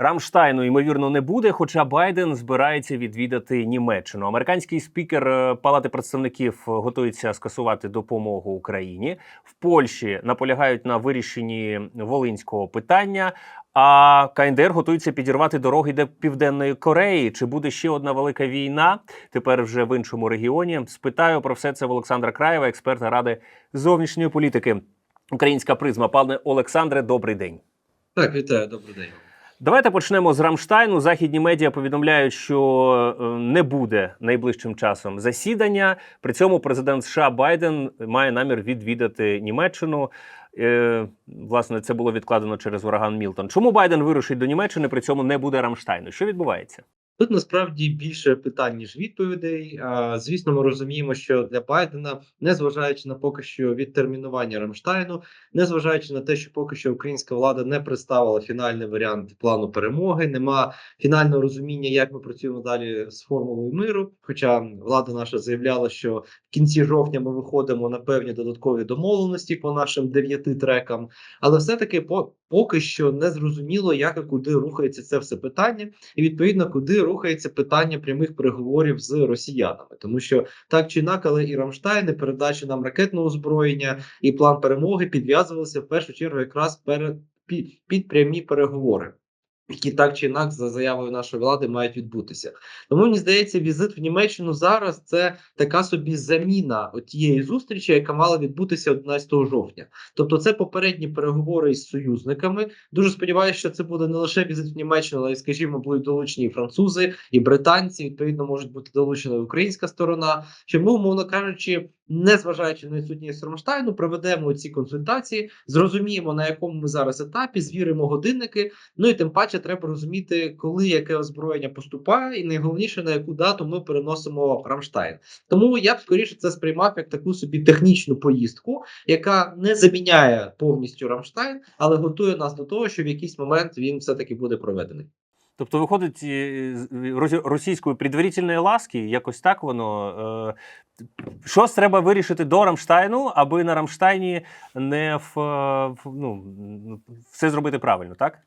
Рамштайну ймовірно не буде, хоча Байден збирається відвідати Німеччину. Американський спікер е, Палати представників готується скасувати допомогу Україні. В Польщі наполягають на вирішенні волинського питання. А КНДР готується підірвати дороги до південної Кореї. Чи буде ще одна велика війна? Тепер вже в іншому регіоні. Спитаю про все це в Олександра Краєва, експерта ради зовнішньої політики. Українська призма. Пане Олександре, добрий день. Так, вітаю, добрий день. Давайте почнемо з Рамштайну. Західні медіа повідомляють, що е, не буде найближчим часом засідання. При цьому президент США Байден має намір відвідати Німеччину. Е, Власне, це було відкладено через ураган Мілтон. Чому Байден вирушить до Німеччини? При цьому не буде Рамштайну? Що відбувається? Тут насправді більше питань ніж відповідей. Звісно, ми розуміємо, що для Байдена, незважаючи на поки що відтермінування Рамштайну, незважаючи на те, що поки що українська влада не представила фінальний варіант плану перемоги, нема фінального розуміння, як ми працюємо далі з формулою миру. Хоча влада наша заявляла, що в кінці жовтня ми виходимо на певні додаткові домовленості по нашим дев'яти трекам, але все-таки по поки що не зрозуміло, як і куди рухається це все питання, і відповідно куди рухається питання прямих переговорів з росіянами, тому що так чи інакше, і Рамштайн, і передача нам ракетного озброєння, і план перемоги підв'язувалися в першу чергу якраз перед під, під прямі переговори. Які так чи інакше за заявою нашої влади мають відбутися, тому мені здається, візит в Німеччину зараз це така собі заміна тієї зустрічі, яка мала відбутися 11 жовтня. Тобто, це попередні переговори із союзниками. Дуже сподіваюся, що це буде не лише візит в Німеччину, але й, скажімо, будуть долучені і французи, і британці. Відповідно, можуть бути долучена українська сторона. Що ми, умовно кажучи, не зважаючи на відсутність Рамштайну, проведемо ці консультації, зрозуміємо на якому ми зараз етапі, звіримо годинники. Ну і тим паче треба розуміти, коли яке озброєння поступає, і найголовніше на яку дату ми переносимо Рамштайн. Тому я б скоріше це сприймав як таку собі технічну поїздку, яка не заміняє повністю Рамштайн, але готує нас до того, що в якийсь момент він все таки буде проведений. Тобто, виходить російської предварительної ласки, якось так воно. е, Щось треба вирішити до Рамштайну, аби на Рамштайні не в, е, в ну, все зробити правильно, так?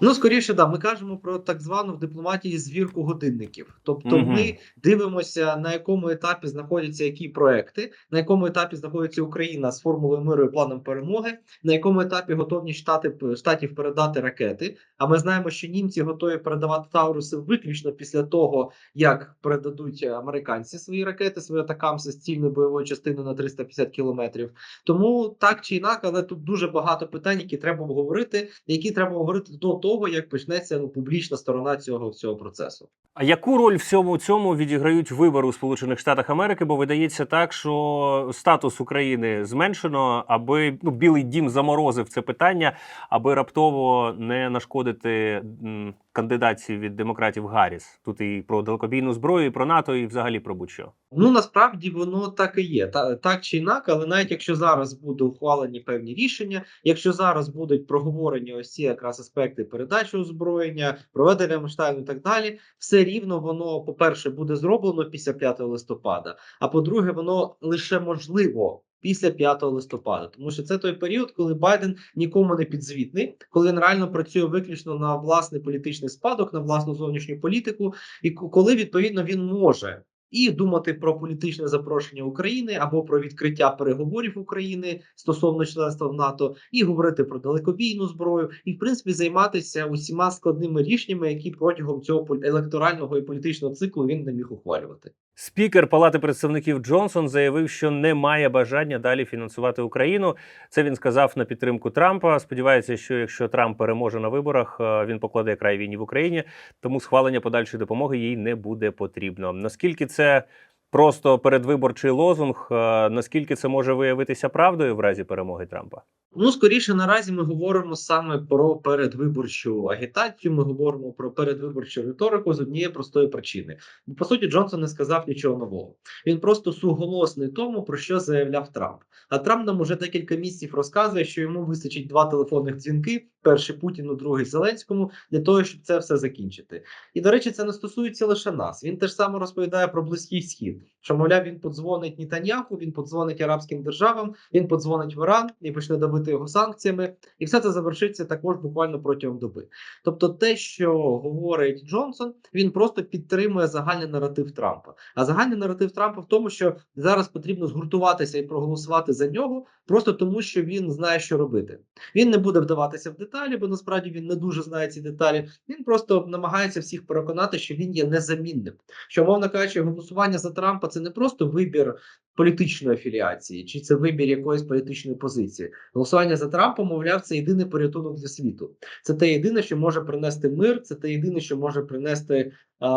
Ну, скоріше, да, ми кажемо про так звану в дипломатії звірку годинників. Тобто, Мгм. ми дивимося, на якому етапі знаходяться які проекти, на якому етапі знаходиться Україна з формулою миру і планом перемоги, на якому етапі готовні штати штатів передати ракети. А ми знаємо, що німці готові передавати Тауруси виключно після того, як передадуть американці свої ракети, свої атакамси з цільною бойовою частиною на 350 кілометрів. Тому так чи інакше, але тут дуже багато питань, які треба обговорити, які треба обговорити до того, як почнеться ну, публічна сторона цього всього процесу. А яку роль в всьому цьому відіграють вибори у Сполучених Штатах Америки? Бо видається так, що статус України зменшено, аби ну, Білий Дім заморозив це питання, аби раптово не нашкодити м, кандидатці від демократів Гарріс. Тут і про далекобійну зброю, і про НАТО, і взагалі про будь-що. Ну насправді воно так і є. Та так чи інакше, але навіть якщо зараз будуть ухвалені певні рішення, якщо зараз будуть проговорені ось ці якраз аспекти передачі озброєння, проведення Рамштайну і так далі, все рівно воно, по-перше, буде зроблено після 5 листопада. А по-друге, воно лише можливо. Після 5 листопада, тому що це той період, коли Байден нікому не підзвітний, коли він реально працює виключно на власний політичний спадок, на власну зовнішню політику, і коли відповідно він може і думати про політичне запрошення України або про відкриття переговорів України стосовно членства в НАТО, і говорити про далекобійну зброю, і в принципі займатися усіма складними рішеннями, які протягом цього електорального і політичного циклу він не міг ухвалювати. Спікер Палати представників Джонсон заявив, що не має бажання далі фінансувати Україну. Це він сказав на підтримку Трампа. Сподівається, що якщо Трамп переможе на виборах, е, він покладе край війні в Україні, тому схвалення подальшої допомоги їй не буде потрібно. Наскільки це it's просто передвиборчий лозунг? е, Наскільки це може виявитися правдою в разі перемоги Трампа? Ну, скоріше наразі ми говоримо саме про передвиборчу агітацію. Ми говоримо про передвиборчу риторику з однієї простої причини. Бо по суті, Джонсон не сказав нічого нового. Він просто суголосний тому, про що заявляв Трамп. А Трамп нам уже декілька місяців розказує, що йому вистачить два телефонних дзвінки: перший Путіну, другий Зеленському, для того, щоб це все закінчити. І до речі, це не стосується лише нас. Він теж само розповідає про близький схід. Що, мовляв, він подзвонить Нітаньяху, він подзвонить арабським державам, він подзвонить в Іран і почне давити його санкціями, і все це завершиться також буквально протягом доби. Тобто, те, що говорить Джонсон, він просто підтримує загальний наратив Трампа. А загальний наратив Трампа в тому, що зараз потрібно згуртуватися і проголосувати за нього, просто тому, що він знає, що робити. Він не буде вдаватися в деталі, бо насправді він не дуже знає ці деталі. Він просто намагається всіх переконати, що він є незамінним. Що, мовно кажучи, голосування за Трампа це не просто вибір політичної афіліації, чи це вибір якоїсь політичної позиції. Голосування за Трампа, мовляв, це єдиний порятунок для світу. Це те єдине, що може принести мир, це те єдине, що може принести а,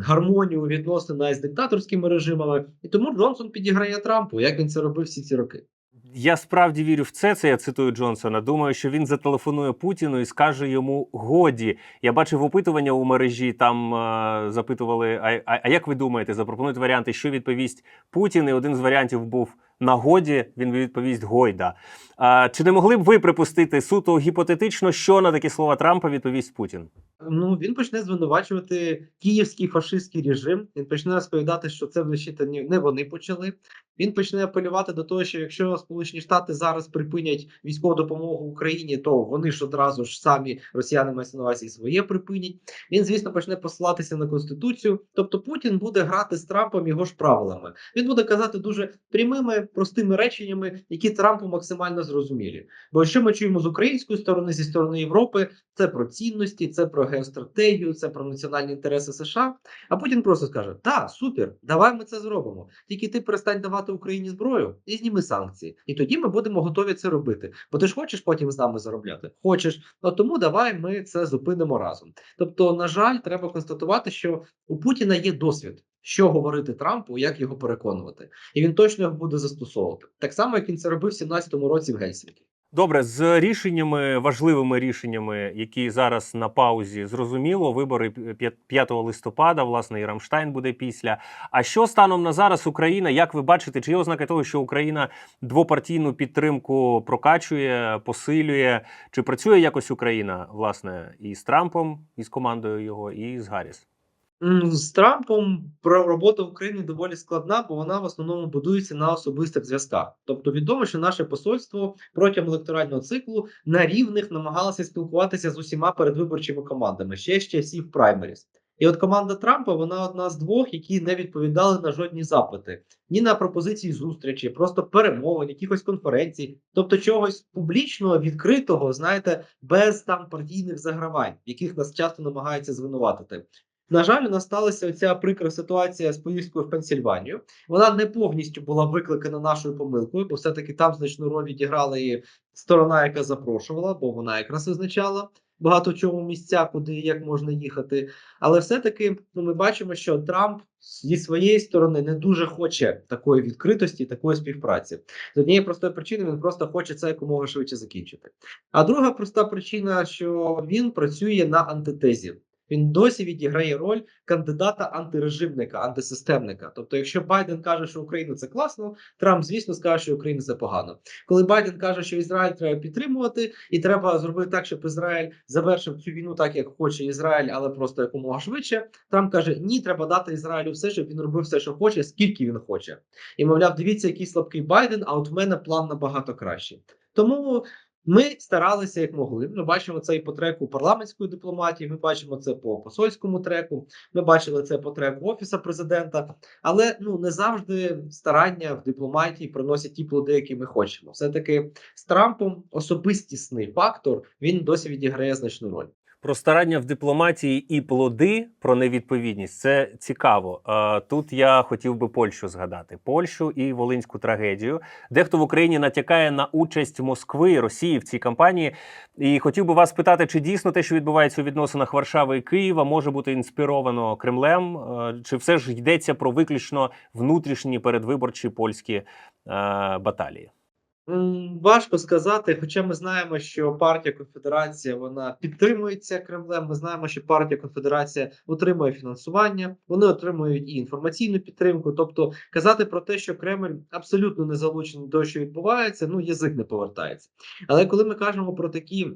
гармонію відносини з диктаторськими режимами. І тому Джонсон підіграє Трампу, як він це робив всі ці роки. Я справді вірю в це. Це я цитую Джонсона. Думаю, що він зателефонує Путіну і скаже йому годі. Я бачив опитування у мережі. Там е, запитували: а, а, а як ви думаєте, запропонують варіанти, що відповість Путін? І один з варіантів був на годі. Він відповість Гойда. А, чи не могли б ви припустити суто гіпотетично, що на такі слова Трампа відповість Путін? Ну він почне звинувачувати київський фашистський режим. Він почне розповідати, що це влучити не вони почали. Він почне апелювати до того, що якщо Сполучені Штати зараз припинять військову допомогу Україні, то вони ж одразу ж самі росіяни мають на увазі своє припинять. Він, звісно, почне посилатися на конституцію. Тобто Путін буде грати з Трампом його ж правилами. Він буде казати дуже прямими, простими реченнями, які Трампу максимально зрозумілі. Бо що ми чуємо з української сторони, зі сторони Європи, це про цінності, це про геостратегію, це про національні інтереси США. А Путін просто скаже: Так, супер, давай ми це зробимо. Тільки ти перестань давати Україні зброю і зніми санкції. І тоді ми будемо готові це робити. Бо ти ж хочеш потім з нами заробляти? Хочеш, ну тому давай ми це зупинимо разом. Тобто, на жаль, треба констатувати, що у Путіна є досвід. Що говорити Трампу, як його переконувати, і він точно його буде застосовувати так само, як він це робив в 17-му році в Гельсінкі. Добре, з рішеннями важливими рішеннями, які зараз на паузі, зрозуміло, вибори 5 листопада. Власне, і Рамштайн буде після. А що станом на зараз Україна? Як ви бачите, чи є ознаки того, що Україна двопартійну підтримку прокачує, посилює? Чи працює якось Україна власне і з Трампом, і з командою його, і з Гарріс? З Трампом робота України доволі складна, бо вона в основному будується на особистих зв'язках. Тобто, відомо, що наше посольство протягом електорального циклу на рівних намагалося спілкуватися з усіма передвиборчими командами ще з часів праймеріс. І от команда Трампа вона одна з двох, які не відповідали на жодні запити, ні на пропозиції зустрічі, просто перемовин, якихось конференцій, тобто чогось публічного, відкритого, знаєте, без там партійних загравань, яких нас часто намагаються звинуватити. На жаль, у нас сталася ця прикра ситуація з поїздкою в Пенсільванію. Вона не повністю була викликана нашою помилкою, бо все-таки там значну роль відіграла і сторона, яка запрошувала, бо вона якраз визначала багато чому місця, куди і як можна їхати. Але все-таки ну, ми бачимо, що Трамп зі своєї сторони не дуже хоче такої відкритості, такої співпраці. З однієї простої причини він просто хоче це якомога швидше закінчити. А друга проста причина, що він працює на антитезі. Він досі відіграє роль кандидата антирежимника, антисистемника. Тобто, якщо Байден каже, що Україна це класно, Трамп, звісно, скаже, що Україна це погано. Коли Байден каже, що Ізраїль треба підтримувати, і треба зробити так, щоб Ізраїль завершив цю війну так, як хоче Ізраїль, але просто якомога швидше. Трамп каже: Ні, треба дати Ізраїлю все, щоб він робив все, що хоче, скільки він хоче. І мовляв, дивіться, який слабкий Байден. А от в мене план набагато кращий. Тому. Ми старалися як могли. Ми бачимо це і по треку парламентської дипломатії. Ми бачимо це по посольському треку. Ми бачили це по треку офіса президента. Але ну не завжди старання в дипломатії приносять ті плоди, які ми хочемо. Все таки з Трампом особистісний фактор він досі відіграє значну роль. Про старання в дипломатії і плоди про невідповідність це цікаво. Тут я хотів би Польщу згадати: Польщу і Волинську трагедію. Дехто в Україні натякає на участь Москви Росії в цій кампанії. І хотів би вас питати, чи дійсно те, що відбувається у відносинах Варшави і Києва, може бути інспіровано Кремлем, чи все ж йдеться про виключно внутрішні передвиборчі польські е, баталії? Важко сказати, хоча ми знаємо, що партія Конфедерація вона підтримується Кремлем. Ми знаємо, що партія Конфедерація отримує фінансування, вони отримують і інформаційну підтримку. Тобто казати про те, що Кремль абсолютно не залучений до що відбувається, ну язик не повертається. Але коли ми кажемо про такі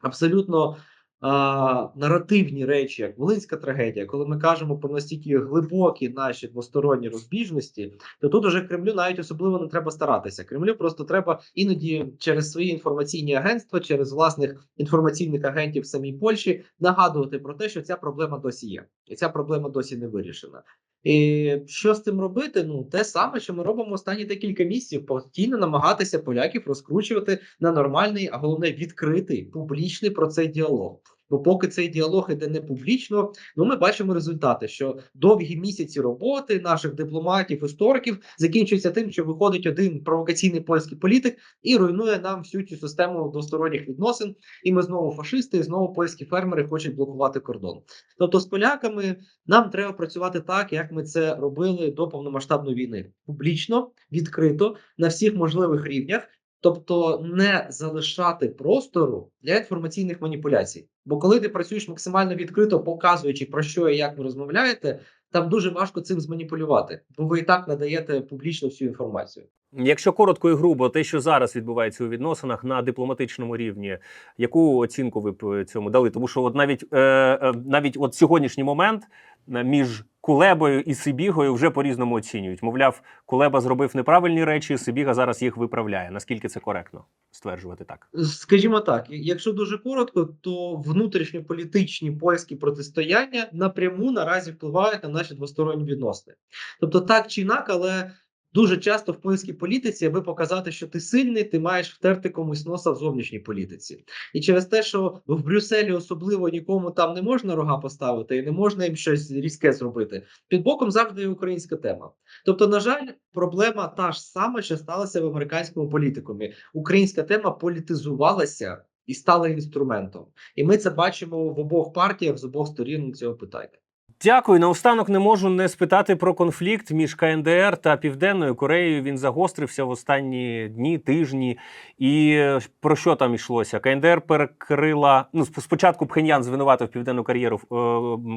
абсолютно а, наративні речі, як Волинська трагедія, коли ми кажемо про настільки глибокі наші двосторонні розбіжності, то тут уже Кремлю навіть особливо не треба старатися. Кремлю просто треба іноді через свої інформаційні агентства, через власних інформаційних агентів самій Польщі нагадувати про те, що ця проблема досі є, і ця проблема досі не вирішена. І що з цим робити? Ну те саме, що ми робимо останні декілька місяців, постійно намагатися поляків розкручувати на нормальний, а головне відкритий публічний про цей діалог. Бо поки цей діалог іде не публічно, ну ми бачимо результати, що довгі місяці роботи наших дипломатів, істориків закінчуються тим, що виходить один провокаційний польський політик і руйнує нам всю цю систему двосторонніх відносин. І ми знову фашисти, і знову польські фермери хочуть блокувати кордон. Тобто, з поляками нам треба працювати так, як ми це робили до повномасштабної війни, публічно, відкрито на всіх можливих рівнях. Тобто не залишати простору для інформаційних маніпуляцій. Бо коли ти працюєш максимально відкрито, показуючи про що і як ви розмовляєте, там дуже важко цим зманіпулювати, бо ви і так надаєте публічно всю інформацію. Якщо коротко і грубо, те, що зараз відбувається у відносинах на дипломатичному рівні, яку оцінку ви б цьому дали? Тому що от навіть е, е, навіть от сьогоднішній момент між Кулебою і Сибігою вже по-різному оцінюють. Мовляв, Кулеба зробив неправильні речі, Сибіга зараз їх виправляє. Наскільки це коректно стверджувати так? Скажімо так, якщо дуже коротко, то внутрішньополітичні польські протистояння напряму наразі впливають на наші двосторонні відносини. Тобто, так чи інак, але дуже часто в польській політиці, аби показати, що ти сильний, ти маєш втерти комусь носа в зовнішній політиці. І через те, що в Брюсселі особливо нікому там не можна рога поставити і не можна їм щось різке зробити. Під боком завжди є українська тема. Тобто, на жаль, проблема та ж сама, що сталася в американському політикумі. Українська тема політизувалася і стала інструментом. І ми це бачимо в обох партіях з обох сторін цього питання. Дякую. Наостанок не можу не спитати про конфлікт між КНДР та Південною Кореєю. Він загострився в останні дні, тижні. І е, про що там йшлося? КНДР перекрила. Ну, спочатку Пхеньян звинуватив Південну кар'єру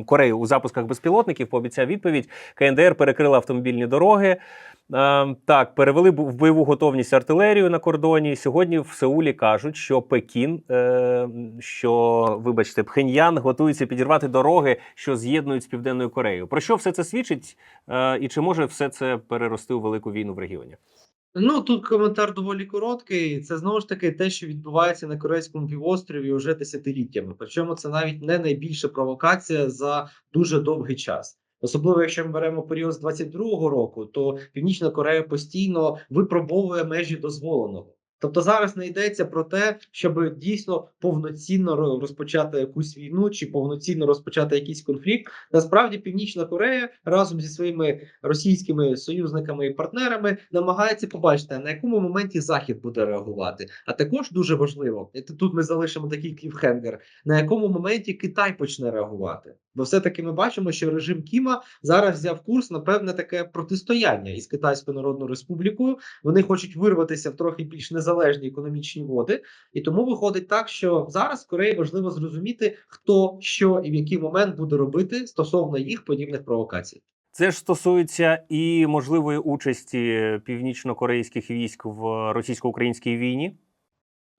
е, Корею у запусках безпілотників, пообіцяв відповідь. КНДР перекрила автомобільні дороги. Е, Так, перевели в бойову готовність артилерію на кордоні. Сьогодні в Сеулі кажуть, що Пекін, е, що, вибачте, Пхеньян готується підірвати дороги, що з'єднують з Південною Кореєю. Про що все це свідчить? Е, І чи може все це перерости у велику війну в регіоні? Ну тут коментар доволі короткий. Це знову ж таки те, що відбувається на корейському півострові вже десятиліттями. Причому це навіть не найбільша провокація за дуже довгий час. Особливо, якщо ми беремо період з 22-го року, то Північна Корея постійно випробовує межі дозволеного. Тобто зараз не йдеться про те, щоб дійсно повноцінно розпочати якусь війну чи повноцінно розпочати якийсь конфлікт. Насправді Північна Корея разом зі своїми російськими союзниками і партнерами намагається побачити, на якому моменті Захід буде реагувати. А також дуже важливо, і тут ми залишимо такий кліфхенгер, на якому моменті Китай почне реагувати. Бо все-таки ми бачимо, що режим Кіма зараз взяв курс на певне таке протистояння із Китайською Народною Республікою. Вони хочуть вирватися в трохи більш незалежні економічні води, і тому виходить так, що зараз Кореї важливо зрозуміти, хто що і в який момент буде робити стосовно їх подібних провокацій. Це ж стосується і можливої участі північно-корейських військ в російсько-українській війні.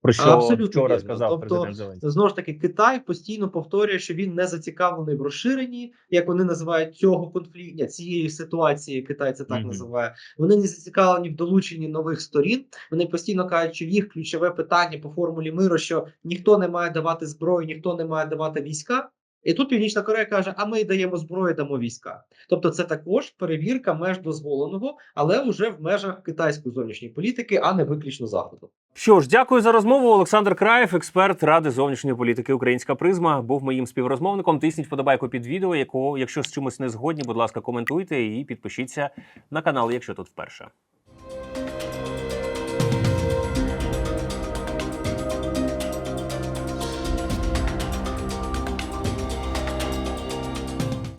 Про що Абсолютно вчора вірно. сказав Тобто, президент Зеленський. Знову ж таки, Китай постійно повторює, що він не зацікавлений в розширенні, як вони називають цього конфлікту, цієї ситуації. Китай це так Мгм. називає. Вони не зацікавлені в долученні нових сторін. Вони постійно кажуть, що їх ключове питання по формулі миру, що ніхто не має давати зброю, ніхто не має давати війська. І тут Північна Корея каже: а ми даємо зброю, дамо війська. Тобто, це також перевірка меж дозволеного, але вже в межах китайської зовнішньої політики, а не виключно заходу. Що ж, дякую за розмову. Олександр Краєв, експерт Ради зовнішньої політики Українська призма, був моїм співрозмовником. Тисніть вподобайку під відео, якого, якщо з чимось не згодні, будь ласка, коментуйте і підпишіться на канал, якщо тут вперше.